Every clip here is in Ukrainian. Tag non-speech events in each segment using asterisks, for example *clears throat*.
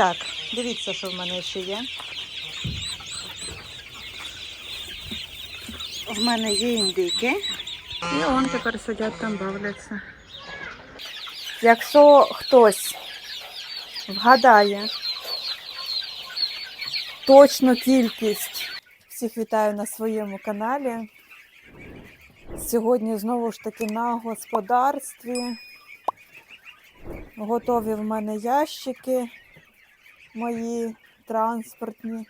Так, дивіться, що в мене ще є. В мене є індики. І он тепер сидять там, бавляться. Якщо хтось вгадає точну кількість, всіх вітаю на своєму каналі. Сьогодні знову ж таки на господарстві. Готові в мене ящики мої транспортні.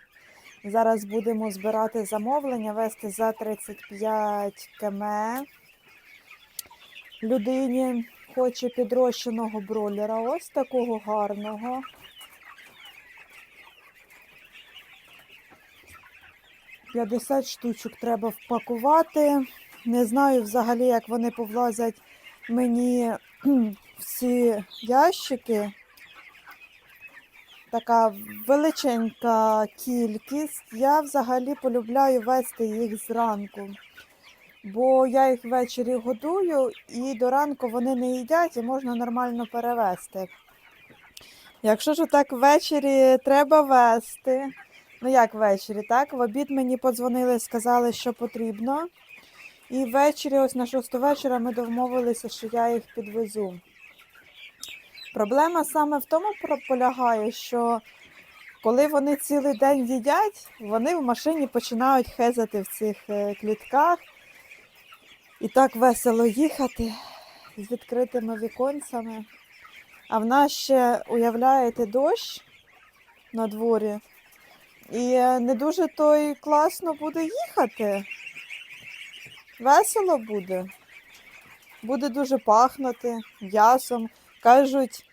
Зараз будемо збирати замовлення, вести за 35 км. Людині хоче підрощеного бролера. Ось такого гарного. П'ятдесят штучок треба впакувати. Не знаю взагалі, як вони повлазять мені кхм, в ці ящики. Така величенька кількість. Я взагалі полюбляю вести їх зранку, бо я їх ввечері годую і до ранку вони не їдять і можна нормально перевести. Якщо ж так ввечері треба вести, ну як ввечері, так? В обід мені подзвонили, сказали, що потрібно. І ввечері, ось на 6 вечора, ми домовилися, що я їх підвезу. Проблема саме в тому полягає, що коли вони цілий день їдять, вони в машині починають хезати в цих е, клітках. І так весело їхати з відкритими віконцями. А в нас ще, уявляєте, дощ на дворі. І е, не дуже то й класно буде їхати. Весело буде. Буде дуже пахнути м'ясом. Кажуть,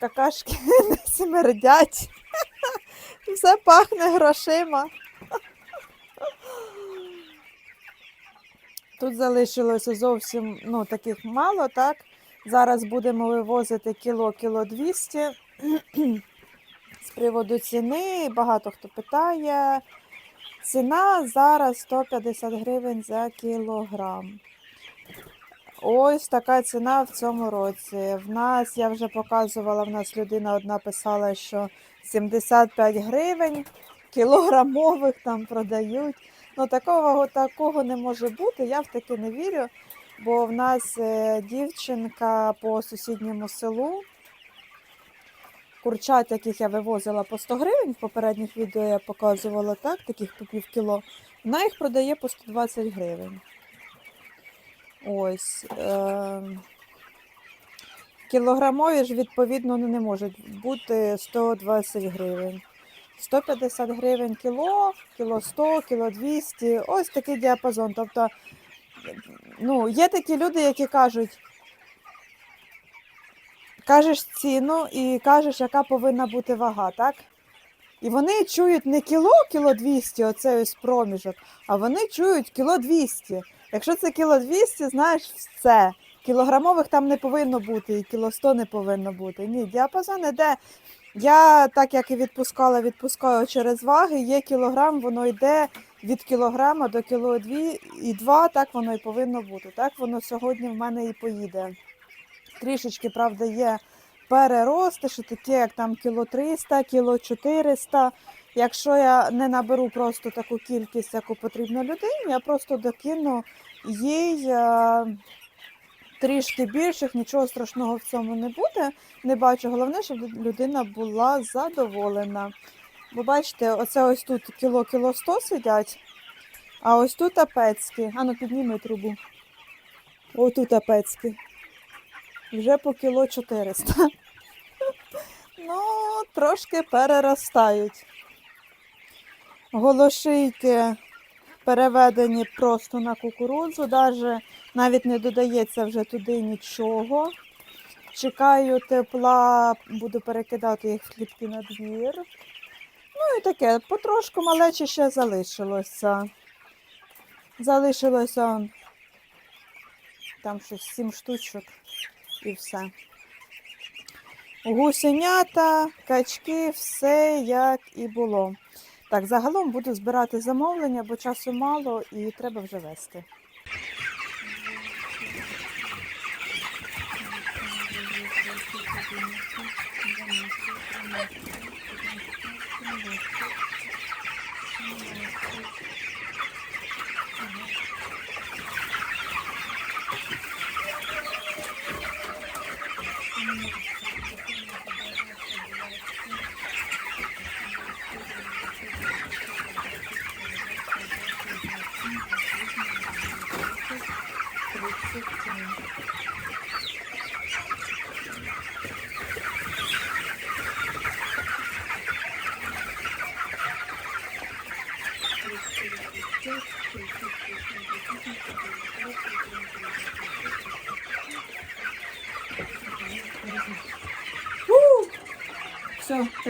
какашки *laughs* не смердять. *laughs* Все пахне грошима. *laughs* Тут залишилося зовсім ну, таких мало, так? Зараз будемо вивозити кіло, кіло 200. *clears throat* З приводу ціни багато хто питає. Ціна зараз 150 гривень за кілограм. Ось така ціна в цьому році. В нас, я вже показувала, в нас людина одна писала, що 75 гривень кілограмових там продають. Ну такого, такого не може бути, я в таке не вірю, бо в нас е, дівчинка по сусідньому селу. Курчат, яких я вивозила по 100 гривень, в попередніх відео я показувала так, таких по пів кіло, вона їх продає по 120 гривень. Ось. Е- кілограмові ж, відповідно, не можуть бути 120 гривень. 150 гривень кіло, кіло 100, кіло 200, ось такий діапазон. Тобто, ну, є такі люди, які кажуть, кажеш ціну і кажеш, яка повинна бути вага, так? І вони чують не кіло, кіло 200, оцей ось проміжок, а вони чують кіло 200. Якщо це кіло 200, знаєш все. Кілограмових там не повинно бути, і кіло 100 не повинно бути. Ні, діапазон іде. Я, так як і відпускала, відпускаю через ваги, є кілограм, воно йде від кілограма до кіло 2 і 2, так воно і повинно бути. Так воно сьогодні в мене і поїде. Трішечки, правда, є перерости, що таке, як там кіло 300, кіло 400. Якщо я не наберу просто таку кількість, яку потрібно людині, я просто докину їй е, трішки більших, нічого страшного в цьому не буде. Не бачу. Головне, щоб людина була задоволена. Бо бачите, оце ось тут кіло кіло 100 сидять, а ось тут апецькі. Ану, підніми трубу. Ось тут апецькі. Вже по кіло 400. *laughs* Ну, трошки переростають. Голошийки переведені просто на кукурудзу, навіть не додається вже туди нічого. Чекаю тепла, буду перекидати їх в клітки на двір. Ну і таке, потрошку малече ще залишилося. Залишилося там щось сім штучок і все. Гусенята, качки, все як і було. Так, загалом буду збирати замовлення, бо часу мало і треба вже вести. Все,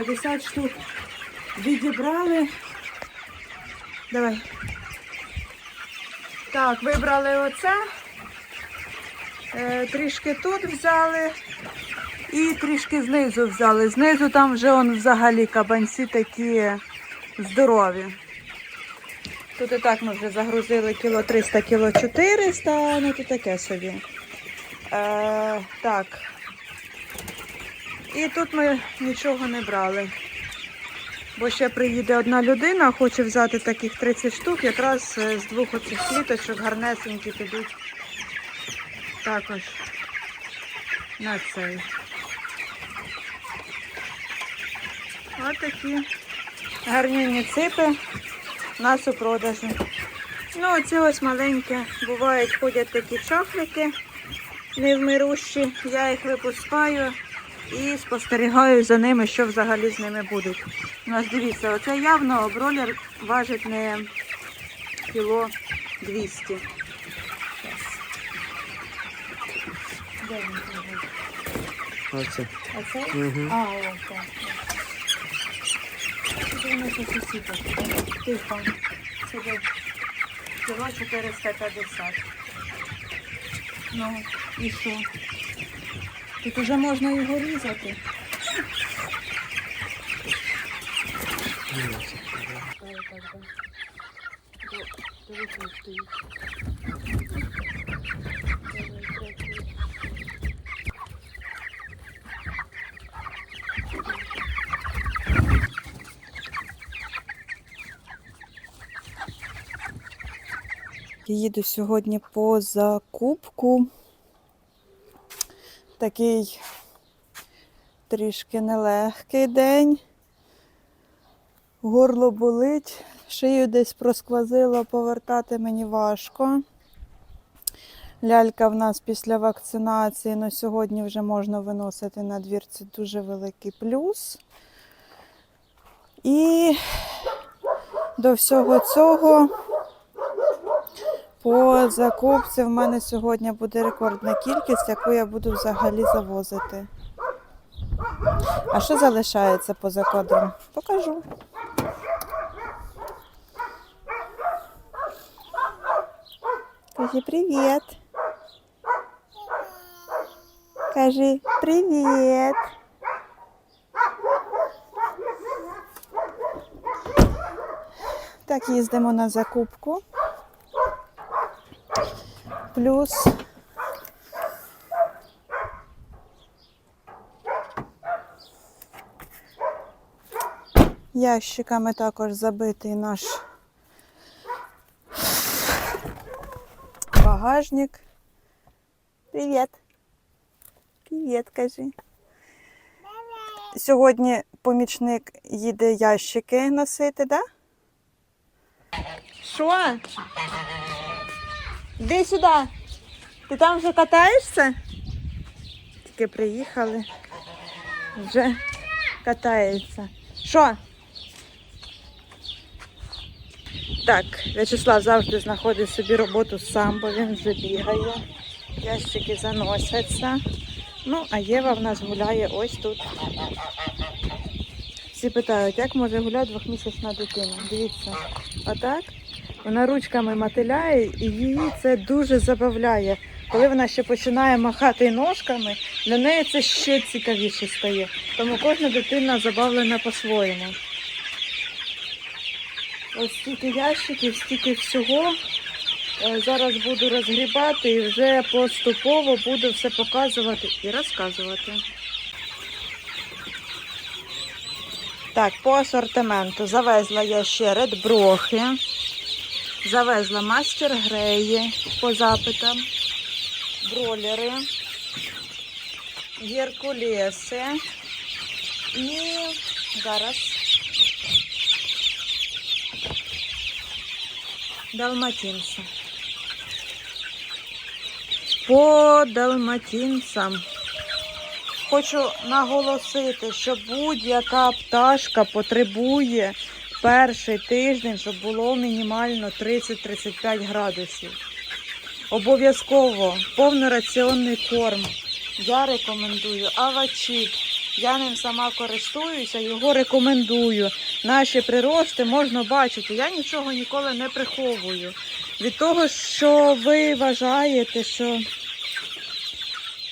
50 штук відібрали. Давай. Так, вибрали оце. Е, трішки тут взяли. І трішки знизу взяли. Знизу там вже он взагалі кабанці такі здорові. Тут і так ми вже загрузили кіло 300, кіло 400, ну то таке собі. Е, так. І тут ми нічого не брали. Бо ще приїде одна людина, хоче взяти таких 30 штук, якраз е, з двох оцих кліточок гарнесенькі підуть також на цей. Ось такі гарнінні ципи у продажу. Ну, оці ось маленькі, бувають, ходять такі чахлики невмирущі. Я їх випускаю і спостерігаю за ними, що взагалі з ними будуть. У нас дивіться, оце явно бролер важить не кіло 200. Щас. Де він лежить? Оце. Угу. А, ось так. Тут воно щось усіпать. Тихо. Сюди. Кіло 450. Ну, і що? Тут уже можна його різати. Їду сьогодні по закупку. Такий трішки нелегкий день. Горло болить, шию десь просквозило, повертати мені важко. Лялька в нас після вакцинації, але сьогодні вже можна виносити на двір. Це дуже великий плюс. І до всього цього по закупці в мене сьогодні буде рекордна кількість, яку я буду взагалі завозити. А що залишається поза кадром? Покажу. Кажи привіт. Кажи привіт. Так, їздимо на закупку. Плюс ящиками також забитий наш багажник. Привіт. Привіт, кажи. Сьогодні помічник їде ящики носити, так? Да? Що? Іди сюди. Ти там вже катаєшся? Тільки приїхали. Вже катається. Що? Так, В'ячеслав завжди знаходить собі роботу сам, бо він вже бігає. Ящики заносяться. Ну, а Єва в нас гуляє ось тут. Всі питають, як може гуляти двохмісячна дитина. Дивіться, отак. Вона ручками мотиляє і її це дуже забавляє. Коли вона ще починає махати ножками, для неї це ще цікавіше стає. Тому кожна дитина забавлена по-своєму. Ось стільки ящиків, стільки всього. Е, Зараз буду розгрібати і вже поступово буду все показувати і розказувати. Так, по асортименту завезла я ще редброхи, завезла мастер греї по запитам, бролери, геркулеси і зараз далматинці. По далматинцям. Хочу наголосити, що будь-яка пташка потребує перший тиждень, щоб було мінімально 30-35 градусів. Обов'язково повнораціонний корм. Я рекомендую авачіт. Я ним сама користуюся, його рекомендую. Наші прирости можна бачити. Я нічого ніколи не приховую. Від того, що ви вважаєте, що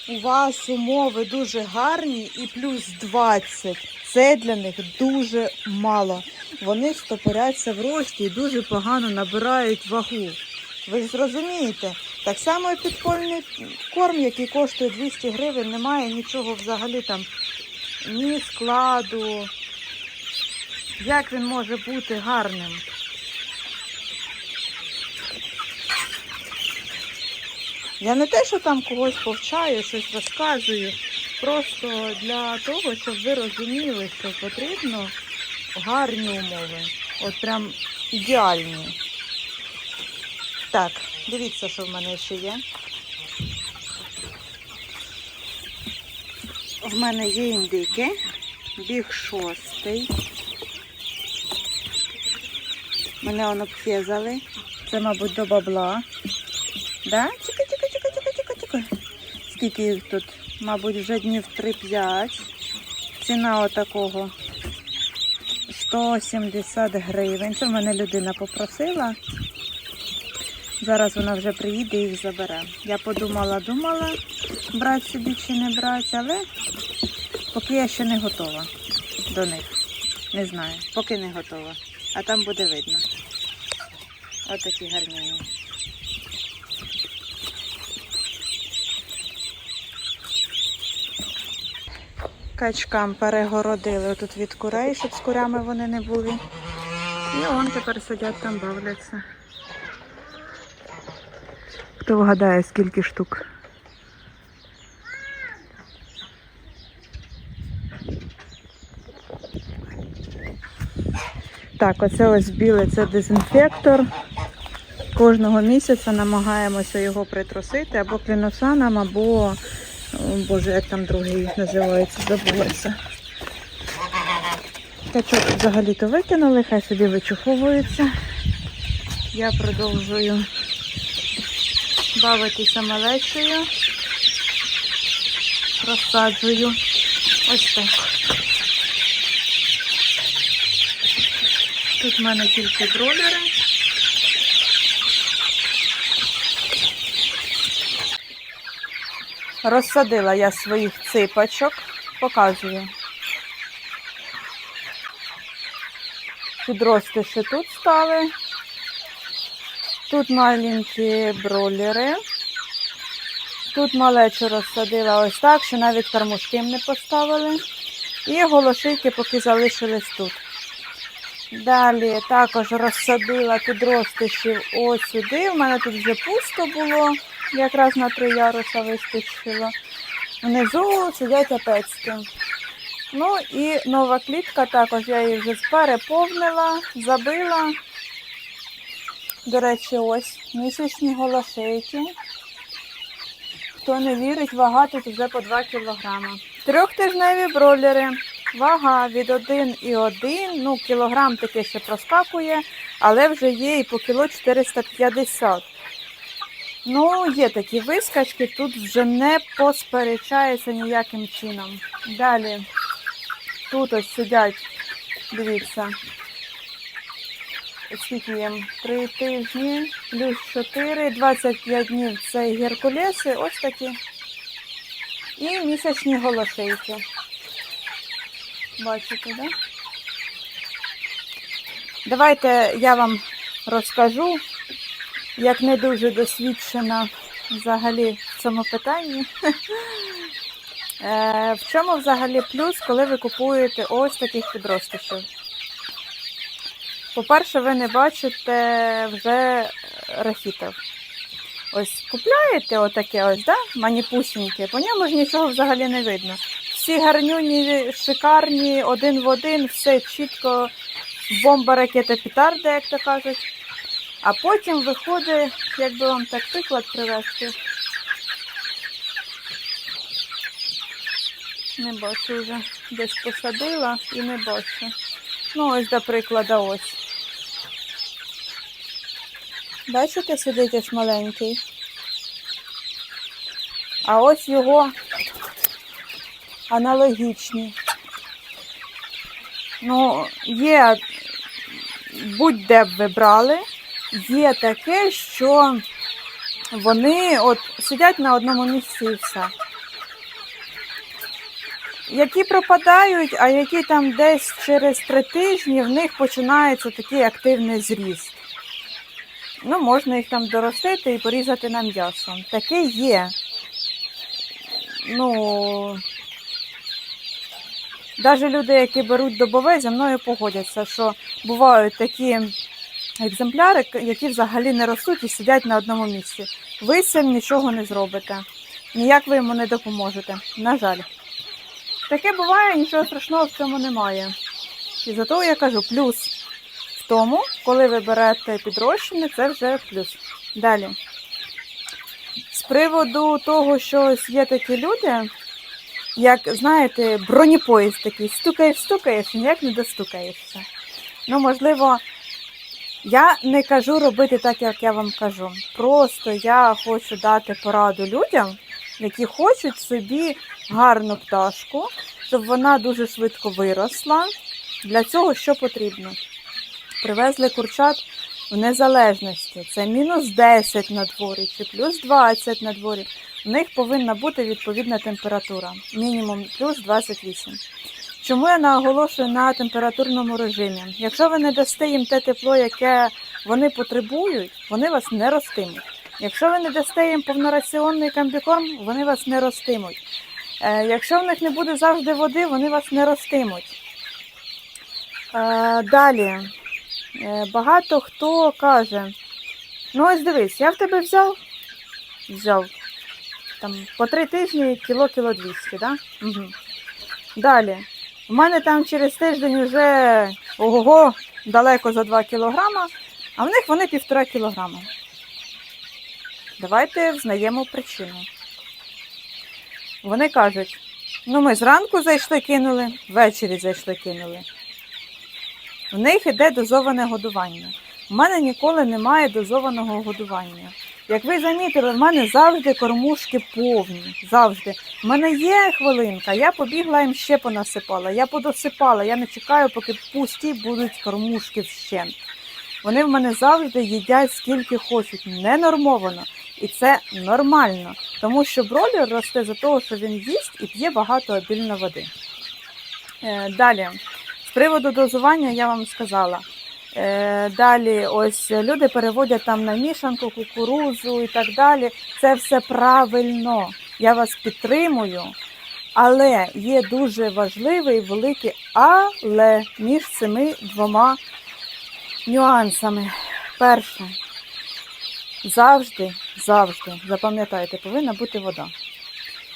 у вас умови дуже гарні і плюс 20. Це для них дуже мало. Вони стопоряться в рості і дуже погано набирають вагу. Ви ж зрозумієте, так само і підпольний корм, який коштує 200 гривень, немає нічого взагалі там, ні складу. Як він може бути гарним? Я не те, що там когось повчаю, щось розказую. Просто для того, щоб ви розуміли, що потрібно гарні умови. От прям ідеальні. Так, дивіться, що в мене ще є. В мене є індики, біг шостий. Мене воно п'єзали. Це, мабуть, до бабла. Да? Чекай, чекай, чекай, чекай, чекай, чекай. Скільки їх тут? Мабуть, вже днів 3-5. Ціна отакого 170 гривень. Це в мене людина попросила. Зараз вона вже приїде і їх забере. Я подумала, думала, брати собі чи не брати, але поки я ще не готова до них. Не знаю, поки не готова. А там буде видно. Отакі гарні. Качкам перегородили тут від курей, щоб з курями вони не були. І вон тепер сидять там, бавляться. Хто вгадає, скільки штук? Так, оце ось біле це дезінфектор. Кожного місяця намагаємося його притрусити або кліносаном, або о, Боже, як там другий називається, забулася. Качок взагалі-то викинули, хай собі вичуховується. Я продовжую бавитися малечою. Розсаджую. Ось так. Тут в мене тільки бролери. Розсадила я своїх ципачок, показую. Підрости ще тут стали. Тут маленькі бролери. Тут малечу розсадила ось так, що навіть кормушки не поставили. І голошики поки залишились тут. Далі також розсадила підростишів ось сюди. У мене тут вже пусто було, якраз на три яруса вистачило. Внизу сидять опецьки. Ну і нова клітка також я її вже переповнила, забила. До речі, ось місячні голошейки. Хто не вірить, вага тут вже по 2 кілограма. Трьохтижневі бролери. Вага від 1,1, ну кілограм таки ще проскакує, але вже є і по кіло 450. Ну, є такі вискачки, тут вже не посперечається ніяким чином. Далі тут ось сидять, дивіться, скільки їм? 3 тижні, плюс 4, 25 днів це геркулеси, ось такі. І місячні голошейки. Бачите? Да? Давайте я вам розкажу, як не дуже досвідчена взагалі в цьому питанні. *laughs* Е, в чому взагалі плюс, коли ви купуєте ось таких підросточів? По-перше, ви не бачите вже рахітів. Ось купляєте отаке ось, да? маніпусіньке, по ньому ж нічого взагалі не видно. Всі гарнюні, шикарні, один в один, все чітко, бомба, ракета, петарда, як то кажуть. А потім виходить, як би вам так приклад привести. Не бачу вже. Десь посадила і не бачу. Ну, ось до прикладу, ось. Бачите, сидить ось маленький. А ось його аналогічні. Ну, є, будь-де б ви брали, є таке, що вони от сидять на одному місці і все. Які пропадають, а які там десь через три тижні в них починається такий активний зріст. Ну, можна їх там доростити і порізати на м'ясо. Таке є. Ну, навіть люди, які беруть добове, зі мною погодяться, що бувають такі екземпляри, які взагалі не ростуть і сидять на одному місці. Ви з цим нічого не зробите. Ніяк ви йому не допоможете. На жаль. Таке буває, нічого страшного в цьому немає. І зато я кажу, плюс в тому, коли ви берете підрощини, це вже плюс. Далі. З приводу того, що є такі люди, як, знаєте, бронепоїзд такий, стукаєш, стукаєш, ніяк не достукаєшся. Ну, можливо, я не кажу робити так, як я вам кажу. Просто я хочу дати пораду людям, які хочуть собі гарну пташку, щоб вона дуже швидко виросла. Для цього що потрібно? Привезли курчат в незалежності. Це мінус 10 на дворі чи плюс 20 на дворі. В них повинна бути відповідна температура, мінімум плюс 28. Чому я наголошую на температурному режимі? Якщо ви не дасте їм те тепло, яке вони потребують, вони вас не ростимуть. Якщо ви не дасте їм повнораціонний комбікорм, вони вас не ростимуть. Е, Якщо в них не буде завжди води, вони вас не ростимуть. Е, Далі. Е, Багато хто каже, ну ось дивись, я в тебе взяв, взяв там по три тижні кіло кіло 200, да? Угу. Далі. У мене там через тиждень вже ого, далеко за 2 кілограма, а в них вони півтора кілограма. Давайте взнаємо причину. Вони кажуть, ну ми зранку зайшли, кинули, ввечері зайшли, кинули. В них іде дозоване годування. У мене ніколи немає дозованого годування. Як ви замітили, в мене завжди кормушки повні. Завжди. У мене є хвилинка, я побігла їм ще понасипала, я подосипала, я не чекаю, поки пусті будуть кормушки вщент. Вони в мене завжди їдять скільки хочуть, ненормовано. І це нормально, тому що бролер росте за того, що він їсть і п'є багато обільно води. Е, далі, з приводу дозування я вам сказала. Е, Далі, ось люди переводять там на мішанку, кукурузу і так далі. Це все правильно. Я вас підтримую. Але є дуже важливий великий але між цими двома нюансами. Перше, завжди, завжди, запам'ятайте, повинна бути вода.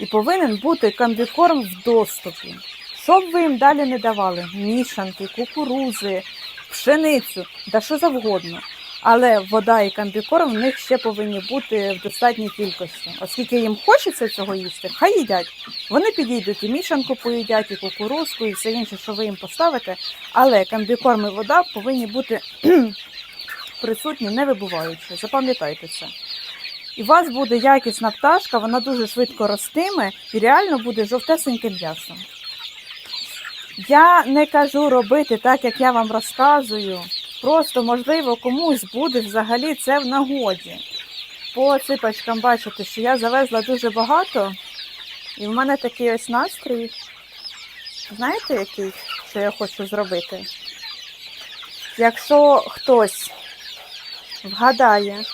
І повинен бути комбікорм в доступі. Що б ви їм далі не давали? Мішанки, кукурузи, пшеницю, да що завгодно. Але вода і комбікорм в них ще повинні бути в достатній кількості. Оскільки їм хочеться цього їсти, хай їдять. Вони підійдуть і мішанку поїдять, і кукурузку, і все інше, що ви їм поставите. Але комбікорм і вода повинні бути *clears throat* присутні, не вибуваючи. Запам'ятайте це. І у вас буде якісна пташка, вона дуже швидко ростиме і реально буде жовтесеньким м'ясом. Я не кажу робити так, як я вам розказую. Просто, можливо, комусь буде взагалі це в нагоді. По ципочкам бачите, що я завезла дуже багато, і в мене такий ось настрій. Знаєте, який, що я хочу зробити? Якщо хтось вгадає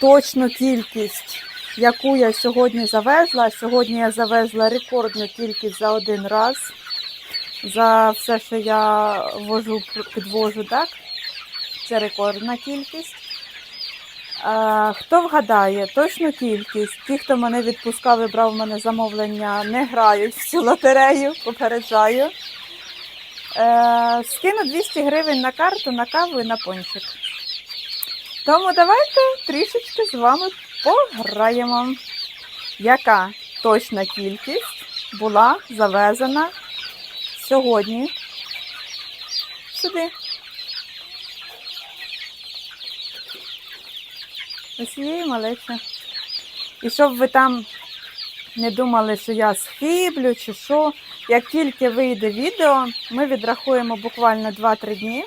точну кількість яку я сьогодні завезла. Сьогодні я завезла рекордну кількість за один раз. За все, що я вожу, підвожу, так? Це рекордна кількість. Хто вгадає точну кількість? Ті, хто мене відпускав і брав в мене замовлення, не грають в цю лотерею, попереджаю. Е, скину 200 гривень на карту, на каву і на пончик. Тому давайте трішечки з вами пограємо. Яка точна кількість була завезена сьогодні сюди? Ось її малеча. І щоб ви там не думали, що я схиблю чи що. Як тільки вийде відео, ми відрахуємо буквально 2-3 дні,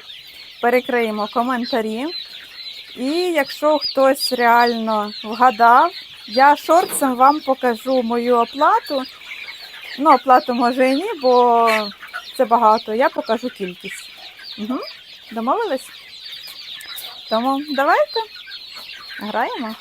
перекриємо коментарі. І якщо хтось реально вгадав, я шорцем вам покажу мою оплату. Ну, оплату може і ні, бо це багато. Я покажу кількість. Угу. Домовились? Тому давайте граємо.